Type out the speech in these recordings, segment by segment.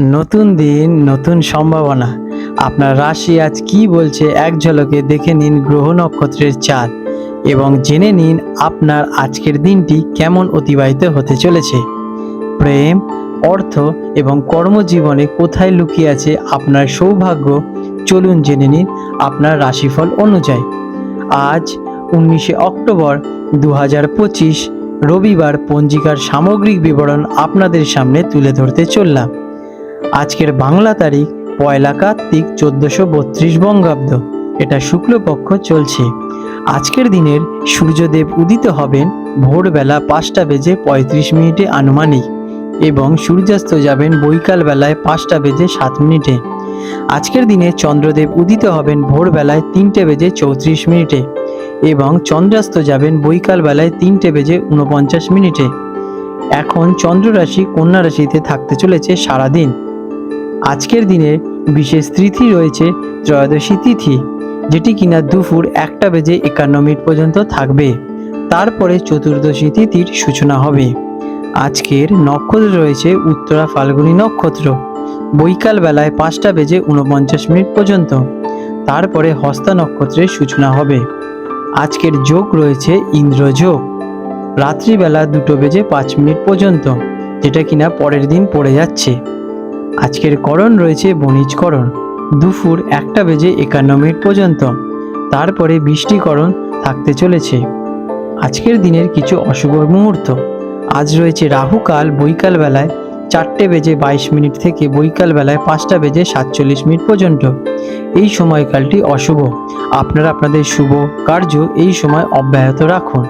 নতুন দিন, নতুন সম্ভাবনা। আপনার রাশি আজ কি বলছে এক ঝলকে দেখে নিন গ্রহ নক্ষত্রের চাঁদ এবং জেনে নিন আপনার আজকের দিনটি কেমন অতিবাহিত হতে চলেছে। প্রেম, অর্থ এবং কর্মজীবনে কোথায় লুকিয়ে আছে আপনার সৌভাগ্য? চলুন জেনে নিন আপনার রাশিফল অনুযায়ী। আজ উনিশে অক্টোবর দু হাজার পঁচিশ, রবিবার পঞ্জিকার সামগ্রিক বিবরণ আপনাদের সামনে তুলে ধরতে চললাম। আজকের বাংলা তারিখ পয়লা কার্তিক চোদ্দশো বত্রিশ বঙ্গাব্দ। এটা শুক্লপক্ষ চলছে। আজকের দিনের সূর্যদেব উদিত হবেন ভোরবেলা পাঁচটা বেজে পঁয়ত্রিশ মিনিটে আনুমানিক এবং সূর্যাস্ত যাবেন বৈকাল বেলায় পাঁচটা বেজে সাত মিনিটে। আজকের দিনে চন্দ্রদেব উদিত হবেন ভোরবেলায় তিনটে বেজে চৌত্রিশ মিনিটে এবং চন্দ্রাস্ত যাবেন বৈকাল বেলায় তিনটে বেজে উনপঞ্চাশ মিনিটে। এখন চন্দ্র রাশি কন্যা রাশিতে থাকতে চলেছে সারাদিন। আজকের দিনে বিশেষ তিথি রয়েছে ত্রয়োদশী তিথি, যেটি কিনা দুপুর একটা বেজে একান্ন মিনিট পর্যন্ত থাকবে। তারপরে চতুর্দশী তিথির সূচনা হবে। আজকের নক্ষত্র রয়েছে উত্তরা ফাল্গুনী নক্ষত্র। বৈকাল বেলায় পাঁচটা বেজে উনপঞ্চাশ মিনিট পর্যন্ত। তারপরে হস্তা নক্ষত্রের সূচনা হবে। আজকের যোগ রয়েছে ইন্দ্রযোগ রাত্রিবেলা দুটো বেজে পাঁচ মিনিট পর্যন্ত, যেটা কিনা পরের দিন পড়ে যাচ্ছে। আজকের করণ রয়েছে বণিজকরণ দুপুর একটা বেজে একান্ন মিনিট পর্যন্ত। তারপরে বৃষ্টিকরণ থাকতে চলেছে। আজকের দিনের কিছু অশুভ মুহূর্ত। আজ রয়েছে রাহুকাল বৈকাল বেলায় চারটে বেজে বাইশ মিনিট থেকে বৈকাল বেলায় পাঁচটা বেজে সাতচল্লিশ মিনিট পর্যন্ত। এই সময়কালটি অশুভ। আপনারা আপনাদের শুভ কার্য এই সময় অব্যাহত রাখুন।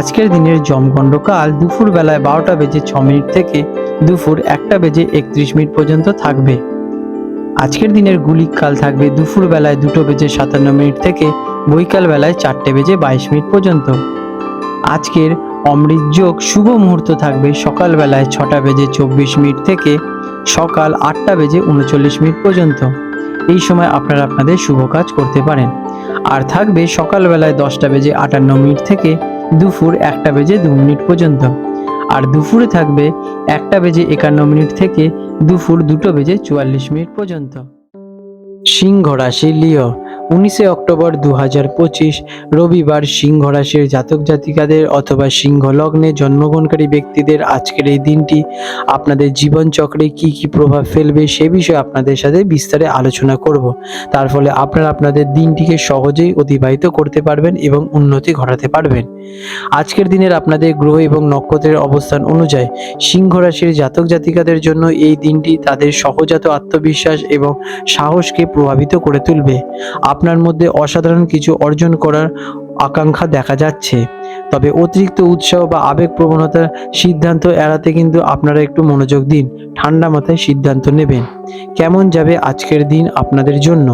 আজকের দিনের জমগণ্ড কাল দুপুর বেলায় বারোটা বেজে ছ মিনিট থেকে দুপুর একটা বেজে একত্রিশ মিনিট পর্যন্ত থাকবে। আজকের দিনের গুলিক কাল থাকবে দুপুর বেলায় দুটো বেজে সাতান্ন মিনিট থেকে বৈকাল বেলায় চারটে বেজে বাইশ মিনিট পর্যন্ত। আজকের অমৃত যোগ শুভ মুহূর্ত থাকবে সকাল বেলায় ছটা বেজে চব্বিশ মিনিট থেকে সকাল আটটা বেজে উনচল্লিশ মিনিট পর্যন্ত। এই সময় আপনারা আপনাদের শুভ কাজ করতে পারেন। আর থাকবে সকালবেলায় দশটা বেজে আটান্ন মিনিট থেকে দুপুর একটা বেজে দু মিনিট পর্যন্ত। আর দুপুরে থাকবে একটা বেজে একান্ন মিনিট থেকে দুপুর দুটো বেজে চুয়াল্লিশ মিনিট পর্যন্ত। সিংহ রাশি লিও উনিশে অক্টোবর দু হাজার পঁচিশ, রবিবার সিংহ রাশির জাতক জাতিকাদের অথবা সিংহ লগ্নে জন্মগ্রহণকারী ব্যক্তিদের আজকের এই দিনটি আপনাদের জীবনচক্রে কি কি প্রভাব ফেলবে সে বিষয়ে আপনাদের সাথে বিস্তারে আলোচনা করব। তার ফলে আপনারা আপনাদের দিনটিকে সহজেই অতিবাহিত করতে পারবেন এবং উন্নতি ঘটাতে পারবেন। আজকের দিনের আপনাদের গ্রহ এবং নক্ষত্রের অবস্থান অনুযায়ী সিংহ রাশির জাতক জাতিকাদের জন্য এই দিনটি তাদের সহজাত আত্মবিশ্বাস এবং সাহসকে প্রভাবিত করে তুলবে। আপনার মধ্যে অসাধারণ কিছু অর্জন করার আকাঙ্ক্ষা দেখা যাচ্ছে। তবে অতিরিক্ত উৎসাহ বা আবেগ প্রবণতার সিদ্ধান্ত এড়াতে কিন্তু আপনারা একটু মনোযোগ দিন। ঠান্ডা মাথায় সিদ্ধান্ত নেবেন। কেমন যাবে আজকের দিন আপনাদের জন্য?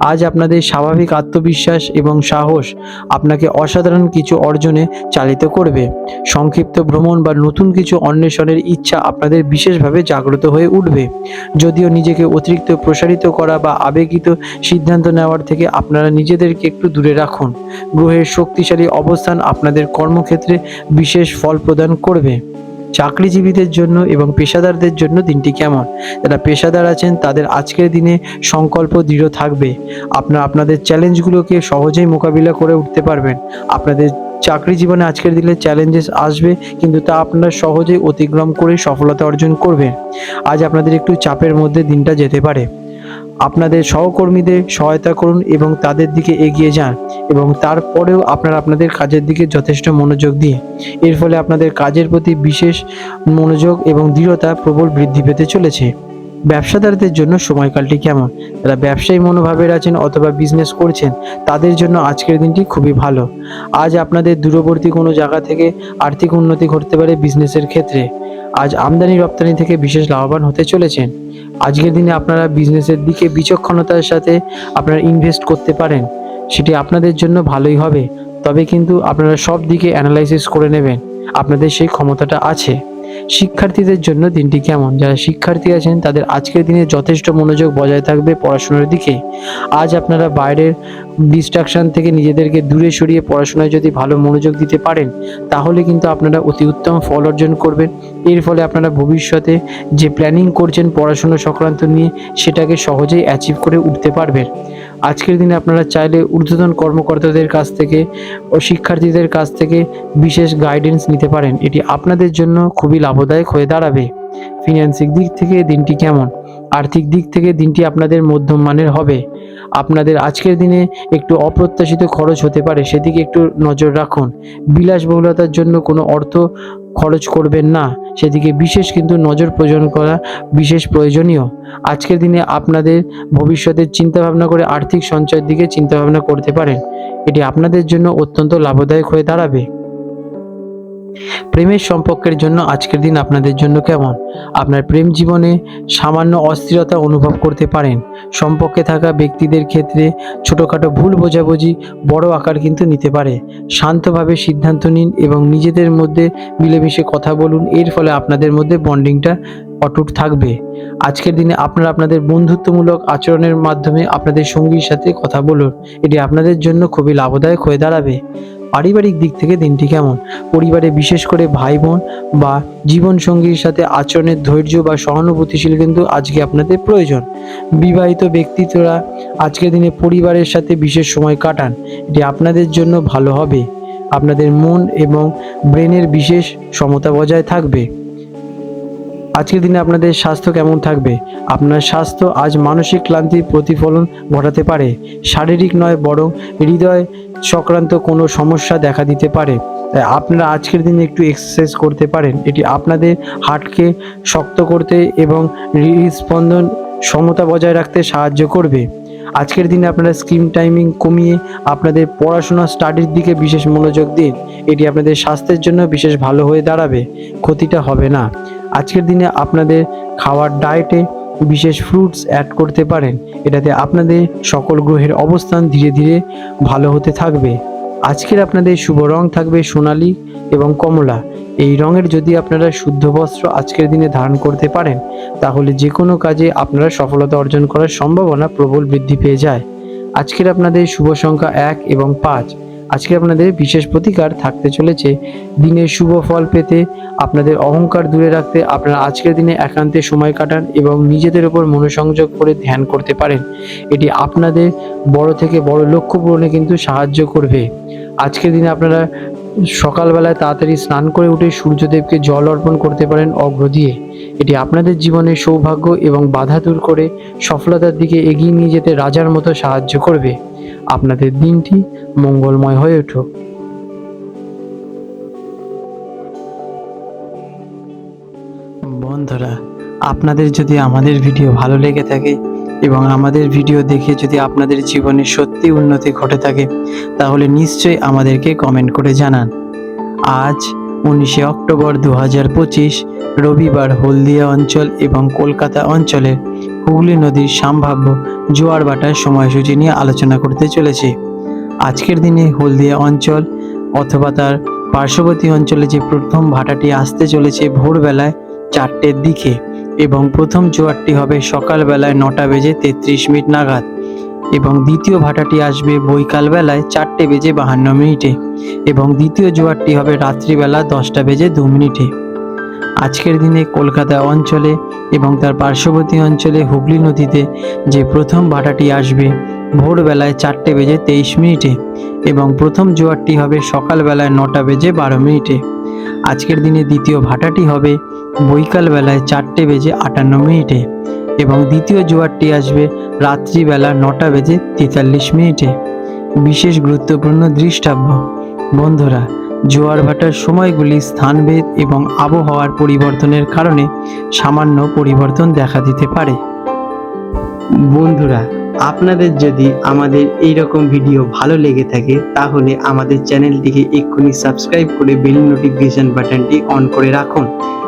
আজ আপনাদের স্বাভাবিক আত্মবিশ্বাস এবং সাহস আপনাকে অসাধারণ কিছু অর্জনে চালিত করবে। সংক্ষিপ্ত ভ্রমণ বা নতুন কিছু অন্বেষণের ইচ্ছা আপনাদের বিশেষভাবে জাগ্রত হয়ে উঠবে। যদিও নিজেকে অতিরিক্ত প্রসারিত করা বা আবেগিত সিদ্ধান্ত নেওয়ার থেকে আপনারা নিজেদেরকে একটু দূরে রাখুন। গ্রহের শক্তিশালী অবস্থান আপনাদের কর্মক্ষেত্রে বিশেষ ফল প্রদান করবে। চাকরিজীবীদের জন্য এবং পেশাদারদের জন্য দিনটি কেমন? যারা পেশাদার আছেন, তাদের আজকের দিনে সংকল্প দৃঢ় থাকবে। আপনারা আপনাদের চ্যালেঞ্জগুলোকে সহজেই মোকাবিলা করে উঠতে পারবেন। আপনাদের চাকরি জীবনে আজকের দিনে চ্যালেঞ্জেস আসবে, কিন্তু তা আপনারা সহজেই অতিক্রম করে সফলতা অর্জন করবেন। আজ আপনাদের একটু চাপের মধ্যে দিনটা যেতে পারে। আপনাদের সহকর্মীদের সহায়তা করুন এবং তাদের দিকে এগিয়ে যান এবং তারপরেও আপনারা আপনাদের কাজের দিকে যথেষ্ট মনোযোগ দিন। এর ফলে আপনাদের কাজের প্রতি বিশেষ মনোযোগ এবং দৃঢ়তা প্রবল বৃদ্ধি পেতে চলেছে। ব্যবসাদারদের জন্য সময়কালটি কেমন? যারা ব্যবসায়ী মনোভাবের আছেন অথবা বিজনেস করছেন, তাদের জন্য আজকের দিনটি খুবই ভালো। আজ আপনাদের দূরবর্তী কোনো জায়গা থেকে আর্থিক উন্নতি ঘটতে পারে বিজনেসের ক্ষেত্রে। আজ আমদানি রপ্তানি থেকে বিশেষ লাভবান হতে চলেছেন। আজকের দিনে আপনারা বিজনেসের দিকে বিচক্ষণতার সাথে আপনারা ইনভেস্ট করতে পারেন। সেটি আপনাদের জন্য ভালোই হবে। তবে কিন্তু আপনারা সব দিকে অ্যানালাইসিস করে নেবেন। আপনাদের সেই ক্ষমতাটা আছে। শিক্ষার্থীদের জন্য দিনটি কেমন? যারা শিক্ষার্থী আছেন, তাদের আজকের দিনে যথেষ্ট মনোযোগ বজায় থাকবে পড়াশোনার দিকে। আজ আপনারা বাইরের ডিস্ট্রাকশন থেকে নিজেদেরকে দূরে সরিয়ে পড়াশোনায় যদি ভালো মনোযোগ দিতে পারেন, তাহলে কিন্তু আপনারা অতি উত্তম ফল অর্জন করবেন। এর ফলে আপনারা ভবিষ্যতে যে প্ল্যানিং করছেন পড়াশোনা সংক্রান্ত নিয়ে, সেটাকে সহজেই অ্যাচিভ করে উঠতে পারবেন। আজকের দিনে আপনারা চাইলে ঊর্ধ্বতন কর্মকর্তাদের কাছ থেকে ও শিক্ষার্থীদের কাছ থেকে বিশেষ গাইডেন্স নিতে পারেন। এটি আপনাদের জন্য খুবই লাভদায়ক হয়ে দাঁড়াবে। ফিনান্সিক দিক থেকে দিনটি কেমন? আর্থিক দিক থেকে দিনটি আপনাদের মধ্যম মানের হবে। আপনাদের আজকের দিনে একটু অপ্রত্যাশিত খরচ হতে পারে, সেদিকে একটু নজর রাখুন। বিলাসবহুলতার জন্য কোনো অর্থ খরচ করবেন না, সেদিকে বিশেষ কিন্তু নজর প্রয়োজন করা বিশেষ প্রয়োজনীয়। আজকের দিনে আপনাদের ভবিষ্যতের চিন্তাভাবনা করে আর্থিক সঞ্চয়ের দিকে চিন্তাভাবনা করতে পারেন। এটি আপনাদের জন্য অত্যন্ত লাভদায়ক হয়ে দাঁড়াবে। প্রেমের সম্পর্কের জন্য আজকের দিন আপনাদের জন্য কেমন? আপনার প্রেম জীবনে সামান্য অস্থিরতা অনুভব করতে পারেন। সম্পর্কে থাকা ব্যক্তিদের ক্ষেত্রে ছোটোখাটো ভুল বোঝাবুঝি বড় আকার কিন্তু নিতে পারে। শান্তভাবে সিদ্ধান্ত নিন এবং নিজেদের মধ্যে মিলেমিশে কথা বলুন। এর ফলে আপনাদের মধ্যে বন্ডিংটা অটুট থাকবে। আজকের দিনে আপনারা আপনাদের বন্ধুত্বমূলক আচরণের মাধ্যমে আপনাদের সঙ্গীর সাথে কথা বলুন। এটি আপনাদের জন্য খুবই লাভদায়ক হয়ে দাঁড়াবে। পারিবারিক দিক থেকে দিনটি কেমন? পরিবারে বিশেষ করে ভাই বোন বা জীবনসঙ্গীর সাথে আচরণের ধৈর্য বা সহানুভূতিশীল কিন্তু আজকে আপনাদের প্রয়োজন। বিবাহিত ব্যক্তিত্বরা আজকের দিনে পরিবারের সাথে বিশেষ সময় কাটান। এটি আপনাদের জন্য ভালো হবে। আপনাদের মন এবং ব্রেনের বিশেষ সমতা বজায় থাকবে। আজকের দিনে আপনাদের স্বাস্থ্য কেমন থাকবে? আপনার স্বাস্থ্য আজ মানসিক ক্লান্তির প্রতিফলন ঘটাতে পারে। শারীরিক নয়, বরং হৃদয় সংক্রান্ত কোনো সমস্যা দেখা দিতে পারে। তাই আপনারা আজকের দিনে একটু এক্সারসাইজ করতে পারেন। এটি আপনাদের হার্টকে শক্ত করতে এবং হৃদস্পন্দন সমতা বজায় রাখতে সাহায্য করবে। আজকের দিনে আপনারা স্ক্রিন টাইমিং কমিয়ে আপনাদের পড়াশোনা স্টাডির দিকে বিশেষ মনোযোগ দিন। এটি আপনাদের স্বাস্থ্যের জন্য বিশেষ ভালো হয়ে দাঁড়াবে। ক্ষতিটা হবে না। আজকের দিনে আপনাদের খাওয়ার ডায়েটে বিশেষ ফ্রুটস অ্যাড করতে পারেন। এটাতে আপনাদের সকল গ্রহের অবস্থান ধীরে ধীরে ভালো হতে থাকবে। আজকের আপনাদের শুভ রং থাকবে সোনালি এবং কমলা। এই রঙের যদি আপনারা শুদ্ধ বস্ত্র আজকের দিনে ধারণ করতে পারেন, তাহলে যে কোনো কাজে আপনারা সফলতা অর্জন করার সম্ভাবনা প্রবল বৃদ্ধি পেয়ে যায়। আজকের আপনাদের শুভ সংখ্যা এক এবং পাঁচ। আজকে আপনাদের বিশেষ প্রতিকার থাকতে চলেছে। দিনের শুভ ফল পেতে, আপনাদের অহংকার দূরে রাখতে, আপনারা আজকের দিনে একান্তে সময় কাটান এবং নিজেদের উপর মনোসংযোগ করে ধ্যান করতে পারেন। এটি আপনাদের বড় থেকে বড় লক্ষ্য পূরণে কিন্তু সাহায্য করবে। আজকের দিনে আপনারা সকালবেলায় তাড়াতাড়ি স্নান করে উঠে সূর্যদেবকে জল অর্পণ করতে পারেন অগ্র দিয়ে। এটি আপনাদের জীবনে সৌভাগ্য এবং বাধা দূর করে সফলতার দিকে এগিয়ে নিয়ে যেতে রাজার মতো সাহায্য করবে। আপনাদের দিনটি মঙ্গলময় হয়ে উঠুক বন্ধুরা, আপনাদের যদি আমাদের ভিডিও ভালো লেগে থাকে এবং আমাদের ভিডিও দেখে যদি আপনাদের জীবনে সত্যি উন্নতি ঘটে থাকে, তাহলে নিশ্চয়ই আমাদেরকে কমেন্ট করে জানান। আজ উনিশে অক্টোবর দু হাজার পঁচিশ, রবিবার হলদিয়া অঞ্চল এবং কলকাতা অঞ্চলের হুগলি নদীর সম্ভাব্য জোয়ার ভাটার সময়সূচি নিয়ে আলোচনা করতে চলেছে। আজকের দিনে হলদিয়া অঞ্চল অথবা তার পার্শ্ববর্তী অঞ্চলে যে প্রথম ভাটাটি আসতে চলেছে ভোরবেলায় চারটের দিকে এবং প্রথম জোয়ারটি হবে সকালবেলায় নটা বেজে তেত্রিশ মিনিট নাগাদ এবং দ্বিতীয় ভাটাটি আসবে বৈকাল বেলায় চারটে বেজে বাহান্ন মিনিটে এবং দ্বিতীয় জোয়ারটি হবে রাত্রিবেলা দশটা বেজে দু মিনিটে। আজকের দিনে কলকাতা অঞ্চলে এবং তার পার্শ্ববর্তী অঞ্চলে হুগলি নদীতে যে প্রথম ভাটাটি আসবে, ভোরবেলায় চারটে বেজে তেইশ মিনিটে এবং প্রথম জোয়ারটি হবে সকালবেলায় নটা বেজে বারো মিনিটে। আজকের দিনে দ্বিতীয় ভাটাটি হবে বৈকাল বেলায় চারটে বেজে আটান্ন মিনিটে এবং দ্বিতীয় জোয়ারটি আসবে রাত্রিবেলা নটা বেজে তেতাল্লিশ মিনিটে। বিশেষ গুরুত্বপূর্ণ দৃষ্টাব্য। বন্ধুরা জোয়ার ভাটার সময়গুলি স্থানভেদ এবং আবহাওয়ার পরিবর্তনের কারণে সামান্য পরিবর্তন দেখা দিতে পারে। বন্ধুরা, আপনাদের যদি আমাদের এই রকম ভিডিও ভালো লেগে থাকে, তাহলে আমাদের চ্যানেলটিকে এক্ষুনি সাবস্ক্রাইব করে বেল নোটিফিকেশন বাটনটি অন করে রাখুন।